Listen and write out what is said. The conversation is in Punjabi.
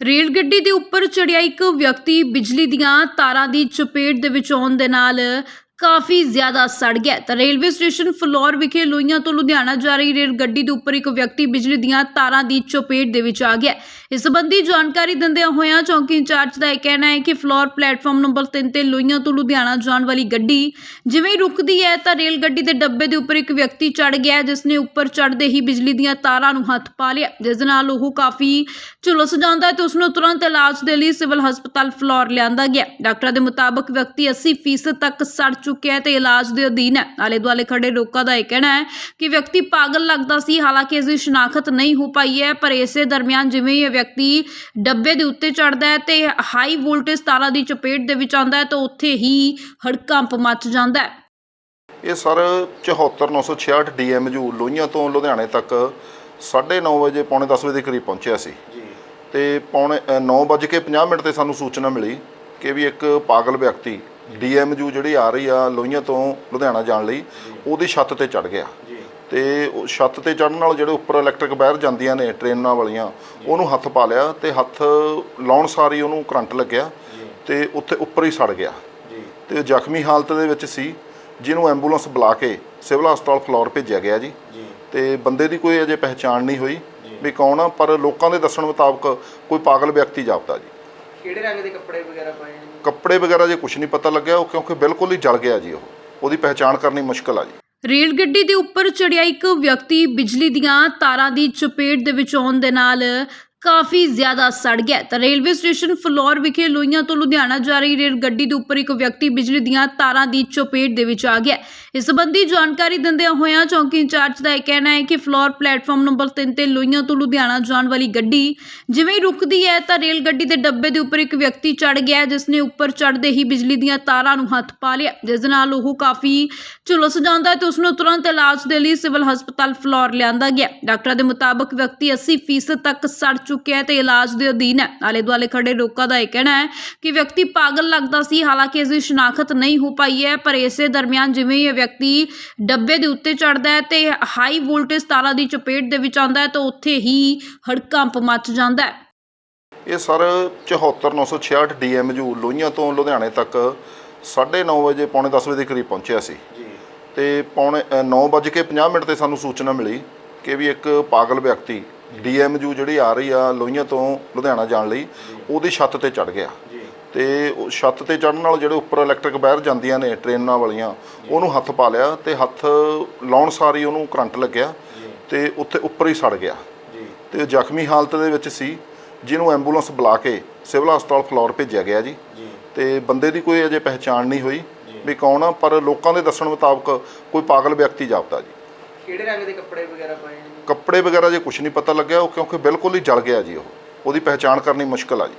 ਰੇਲ ਗੱਡੀ ਦੇ ਉੱਪਰ ਚੜਿਆ ਇੱਕ ਵਿਅਕਤੀ ਬਿਜਲੀ ਦੀਆਂ ਤਾਰਾਂ ਦੀ ਚਪੇਟ ਦੇ ਵਿੱਚ ਆਉਣ ਦੇ ਨਾਲ ਕਾਫੀ ਜ਼ਿਆਦਾ ਸੜ ਗਿਆ ਤਾਂ ਰੇਲਵੇ ਸਟੇਸ਼ਨ ਫਲੋਰ ਵਿਖੇ ਲੋਹੀਆਂ ਤੋਂ ਲੁਧਿਆਣਾ ਜਾ ਰਹੀ ਰੇਲ ਗੱਡੀ ਦੇ ਉੱਪਰ ਇੱਕ ਵਿਅਕਤੀ ਬਿਜਲੀ ਦੀਆਂ ਤਾਰਾਂ ਦੀ ਚਪੇਟ ਦੇ ਵਿੱਚ ਆ ਗਿਆ ਇਸ ਸੰਬੰਧੀ ਜਾਣਕਾਰੀ ਦਿੰਦਿਆਂ ਹੋਇਆਂ ਚੌਂਕੀ ਇੰਚਾਰਜ ਦਾ ਇਹ ਕਹਿਣਾ ਹੈ ਕਿ ਫਲੋਰ ਪਲੇਟਫਾਰਮ ਨੰਬਰ 3 ਤੇ ਲੋਹੀਆਂ ਤੋਂ ਲੁਧਿਆਣਾ ਜਾਣ ਵਾਲੀ ਗੱਡੀ ਜਿਵੇਂ ਹੀ ਰੁਕਦੀ ਹੈ ਤਾਂ ਰੇਲ ਗੱਡੀ ਦੇ ਡੱਬੇ ਦੇ ਉੱਪਰ ਇੱਕ ਵਿਅਕਤੀ ਚੜ ਗਿਆ ਜਿਸ ਨੇ ਉੱਪਰ ਚੜਦੇ ਹੀ ਬਿਜਲੀ ਦੀਆਂ ਤਾਰਾਂ ਨੂੰ ਹੱਥ ਪਾ ਲਿਆ ਜਿਸ ਨਾਲ ਉਹ ਕਾਫੀ ਝੁਲਸ ਜਾਂਦਾ ਹੈ ਤੇ ਉਸ ਨੂੰ ਤੁਰੰਤ ਇਲਾਜ ਦੇ ਲਈ ਸਿਵਲ ਹਸਪਤਾਲ ਫਲੋਰ ਲਿਆਂਦਾ ਗਿਆ ਡਾਕਟਰਾਂ ਦੇ ਮੁਤਾਬਕ ਵਿਅਕਤੀ 80% ਤੱਕ ਸੜ ਚੁੱਕਿਆ ਹੈ ਤੇ ਇਲਾਜ ਦੇ ਅਧੀਨ ਹੈ। ਆਲੇ ਦੁਆਲੇ ਖੜੇ ਲੋਕਾਂ ਦਾ ਇਹ ਕਹਿਣਾ ਹੈ ਕਿ ਵਿਅਕਤੀ ਪਾਗਲ ਲੱਗਦਾ ਸੀ ਹਾਲਾਂਕਿ ਇਸ ਦੀ ਸ਼ਨਾਖਤ ਨਹੀਂ ਹੋ ਪਾਈ ਹੈ ਪਰ ਇਸੇ ਦਰਮਿਆਨ ਜਿਵੇਂ ਹੀ ਇਹ ਵਿਅਕਤੀ ਡੱਬੇ ਦੇ ਉੱਤੇ ਚੜਦਾ ਹੈ ਤੇ ਹਾਈ ਵੋਲਟੇਜ ਤਾਰਾਂ ਦੀ ਚਪੇਟ ਦੇ ਵਿੱਚ ਆਉਂਦਾ ਹੈ ਤਾਂ ਉੱਥੇ ਹੀ ਹੜਕੰਪ ਮਚ ਜਾਂਦਾ ਹੈ। ਇਹ ਸਰ 74966 ਡੀਐਮਯੂ ਲੋਹੀਆਂ ਤੋਂ ਲੁਧਿਆਣੇ ਤੱਕ 9:30 ਵਜੇ ਪੌਣੇ 10 ਵਜੇ ਦੇ ਕਰੀਬ ਪਹੁੰਚਿਆ ਸੀ। ਜੀ। ਤੇ ਪੌਣੇ 9:50 ਮਿੰਟ ਤੇ ਸਾਨੂੰ ਸੂਚਨਾ ਮਿਲੀ ਕਿ ਵੀ ਇੱਕ ਪਾਗਲ ਵਿਅਕਤੀ ਡੀਐਮਯੂ ਜਿਹੜੀ ਆ ਰਹੀ ਆ ਲੋਹੀਆਂ ਤੋਂ ਲੁਧਿਆਣਾ ਜਾਣ ਲਈ ਉਹਦੀ ਛੱਤ ਤੇ ਚੜ ਗਿਆ। ਤੇ ਉਹ ਛੱਤ ਤੇ ਚੜਨ ਨਾਲ ਜਿਹੜੇ ਉੱਪਰ ਇਲੈਕਟ੍ਰਿਕ ਵਾਇਰ ਜਾਂਦੀਆਂ ਨੇ ਟ੍ਰੇਨਾਂ ਵਾਲੀਆਂ ਉਹਨੂੰ ਹੱਥ ਪਾ ਲਿਆ ਤੇ ਹੱਥ ਲਾਉਣ ਸਾਰੀ ਉਹਨੂੰ ਕਰੰਟ ਲੱਗਿਆ ਤੇ ਉੱਥੇ ਉੱਪਰ ਹੀ ਸੜ ਗਿਆ। ਤੇ ਜ਼ਖਮੀ ਹਾਲਤ ਦੇ ਵਿੱਚ ਸੀ ਜਿਹਨੂੰ ਐਂਬੂਲੈਂਸ ਬੁਲਾ ਕੇ ਸਿਵਲ ਹਸਪਤਾਲ ਫਲੋਰ ਭੇਜਿਆ ਗਿਆ ਜੀ। ਤੇ ਬੰਦੇ ਦੀ ਕੋਈ ਅਜੇ ਪਹਿਚਾਣ ਨਹੀਂ ਹੋਈ। ਵੀ ਕੌਣ ਆ ਪਰ ਲੋਕਾਂ ਦੇ ਦੱਸਣ ਮੁਤਾਬਕ ਕੋਈ ਪਾਗਲ ਵਿਅਕਤੀ ਜਾਪਦਾ ਜੀ। ਕਿਹੜੇ ਰੰਗ ਦੇ ਕੱਪੜੇ ਵਗੈਰਾ ਪਾਏ ਨੇ ਕੱਪੜੇ ਵਗੈਰਾ ਜੇ ਕੁਝ ਨਹੀਂ ਪਤਾ ਲੱਗਿਆ ਉਹ ਕਿਉਂਕਿ ਬਿਲਕੁਲ ਹੀ ਜਲ ਗਿਆ ਜੀ ਉਹ। ਉਹਦੀ ਪਹਿਚਾਣ ਕਰਨੀ ਮੁਸ਼ਕਲ ਆ ਜੀ। ਰੇਲ ਗੱਡੀ ਦੇ ਉੱਪਰ ਚੜਿਆ ਇੱਕ ਵਿਅਕਤੀ ਬਿਜਲੀ ਦੀਆਂ ਤਾਰਾਂ ਦੀ ਚਪੇਟ ਦੇ ਵਿੱਚ ਆਉਣ ਦੇ ਨਾਲ ਕਾਫੀ ਜ਼ਿਆਦਾ ਸੜ ਗਿਆ ਤਾਂ ਰੇਲਵੇ ਸਟੇਸ਼ਨ ਫਲੋਰ ਵਿਖੇ ਲੋਹੀਆਂ ਤੋਂ ਲੁਧਿਆਣਾ ਜਾ ਰਹੀ ਰੇਲ ਗੱਡੀ ਦੇ ਉੱਪਰ ਇੱਕ ਵਿਅਕਤੀ ਬਿਜਲੀ ਦੀਆਂ ਤਾਰਾਂ ਦੀ ਚਪੇਟ ਦੇ ਵਿੱਚ ਆ ਗਿਆ ਇਸ ਸੰਬੰਧੀ ਜਾਣਕਾਰੀ ਦਿੰਦਿਆਂ ਹੋਇਆਂ ਚੌਂਕੀ ਇੰਚਾਰਜ ਦਾ ਇਹ ਕਹਿਣਾ ਹੈ ਕਿ ਫਲੋਰ ਪਲੇਟਫਾਰਮ ਨੰਬਰ 3 ਤੇ ਲੋਹੀਆਂ ਤੋਂ ਲੁਧਿਆਣਾ ਜਾਣ ਵਾਲੀ ਗੱਡੀ ਜਿਵੇਂ ਹੀ ਰੁਕਦੀ ਹੈ ਤਾਂ ਰੇਲ ਗੱਡੀ ਦੇ ਡੱਬੇ ਦੇ ਉੱਪਰ ਇੱਕ ਵਿਅਕਤੀ ਚੜ ਗਿਆ ਜਿਸ ਨੇ ਉੱਪਰ ਚੜਦੇ ਹੀ ਬਿਜਲੀ ਦੀਆਂ ਤਾਰਾਂ ਨੂੰ ਹੱਥ ਪਾ ਲਿਆ ਜਿਸ ਨਾਲ ਉਹ ਕਾਫੀ ਝੁਲਸ ਜਾਂਦਾ ਹੈ ਤੇ ਉਸ ਨੂੰ ਤੁਰੰਤ ਇਲਾਜ ਦੇ ਲਈ ਸਿਵਲ ਹਸਪਤਾਲ ਫਲੋਰ ਲਿਆਂਦਾ ਗਿਆ ਡਾਕਟਰਾਂ ਦੇ ਮੁਤਾਬਕ ਵਿਅਕਤੀ 80% ਤੱਕ ਸੜ ਚੁੱਕਿਆ ਹੈ ਤੇ ਇਲਾਜ ਦੇ ਅਧੀਨ ਹੈ। ਆਲੇ ਦੁਆਲੇ ਖੜੇ ਲੋਕਾਂ ਦਾ ਇਹ ਕਹਿਣਾ ਹੈ ਕਿ ਵਿਅਕਤੀ ਪਾਗਲ ਲੱਗਦਾ ਸੀ ਹਾਲਾਂਕਿ ਇਸ ਦੀ ਸ਼ਨਾਖਤ ਨਹੀਂ ਹੋ ਪਾਈ ਹੈ ਪਰ ਇਸੇ ਦਰਮਿਆਨ ਜਿਵੇਂ ਹੀ ਇਹ ਵਿਅਕਤੀ ਡੱਬੇ ਦੇ ਉੱਤੇ ਚੜਦਾ ਹੈ ਤੇ ਹਾਈ ਵੋਲਟੇਜ ਤਾਰਾਂ ਦੀ ਚਪੇਟ ਦੇ ਵਿੱਚ ਆਉਂਦਾ ਹੈ ਤਾਂ ਉੱਥੇ ਹੀ ਹੜਕੰਪ ਮਚ ਜਾਂਦਾ ਹੈ। ਇਹ ਸਰ 74966 ਡੀਐਮਯੂ ਲੋਹੀਆਂ ਤੋਂ ਲੁਧਿਆਣੇ ਤੱਕ 9:30 ਵਜੇ ਪੌਣੇ 10 ਵਜੇ ਦੇ ਕਰੀਬ ਪਹੁੰਚਿਆ ਸੀ। ਜੀ। ਤੇ ਪੌਣੇ 9:50 ਮਿੰਟ ਤੇ ਸਾਨੂੰ ਸੂਚਨਾ ਮਿਲੀ ਕਿ ਵੀ ਇੱਕ ਪਾਗਲ ਵਿਅਕਤੀ ਡੀਐਮਯੂ ਜਿਹੜੀ ਆ ਰਹੀ ਆ ਲੋਹੀਆਂ ਤੋਂ ਲੁਧਿਆਣਾ ਜਾਣ ਲਈ ਉਹਦੀ ਛੱਤ ਤੇ ਚੜ ਗਿਆ। ਤੇ ਉਹ ਛੱਤ ਤੇ ਚੜਨ ਨਾਲ ਜਿਹੜੇ ਉੱਪਰ ਇਲੈਕਟ੍ਰਿਕ ਵਾਇਰ ਜਾਂਦੀਆਂ ਨੇ ਟ੍ਰੇਨਾਂ ਵਾਲੀਆਂ ਉਹਨੂੰ ਹੱਥ ਪਾ ਲਿਆ ਤੇ ਹੱਥ ਲਾਉਣ ਸਾਰੀ ਉਹਨੂੰ ਕਰੰਟ ਲੱਗਿਆ ਤੇ ਉੱਥੇ ਉੱਪਰ ਹੀ ਸੜ ਗਿਆ। ਤੇ ਉਹ ਜ਼ਖਮੀ ਹਾਲਤ ਦੇ ਵਿੱਚ ਸੀ ਜਿਹਨੂੰ ਐਂਬੂਲੈਂਸ ਬੁਲਾ ਕੇ ਸਿਵਲ ਹਸਪਤਾਲ ਫਲੋਰ ਭੇਜਿਆ ਗਿਆ ਜੀ। ਤੇ ਬੰਦੇ ਦੀ ਕੋਈ ਅਜੇ ਪਹਿਚਾਣ ਨਹੀਂ ਹੋਈ। ਵੀ ਕੌਣ ਆ ਪਰ ਲੋਕਾਂ ਦੇ ਦੱਸਣ ਮੁਤਾਬਕ ਕੋਈ ਪਾਗਲ ਵਿਅਕਤੀ ਜਾਪਦਾ ਜੀ। ਕਿਹੜੇ ਰੰਗ ਦੇ ਕੱਪੜੇ ਵਗੈਰਾ ਪਾਏ ਨੇ? ਕੱਪੜੇ ਵਗੈਰਾ ਜੇ ਕੁਝ ਨਹੀਂ ਪਤਾ ਲੱਗਿਆ, ਉਹ ਕਿਉਂਕਿ ਬਿਲਕੁਲ ਹੀ ਜਲ ਗਿਆ ਜੀ ਉਹ। ਉਹਦੀ ਪਹਿਚਾਣ ਕਰਨੀ ਮੁਸ਼ਕਲ ਆ ਜੀ।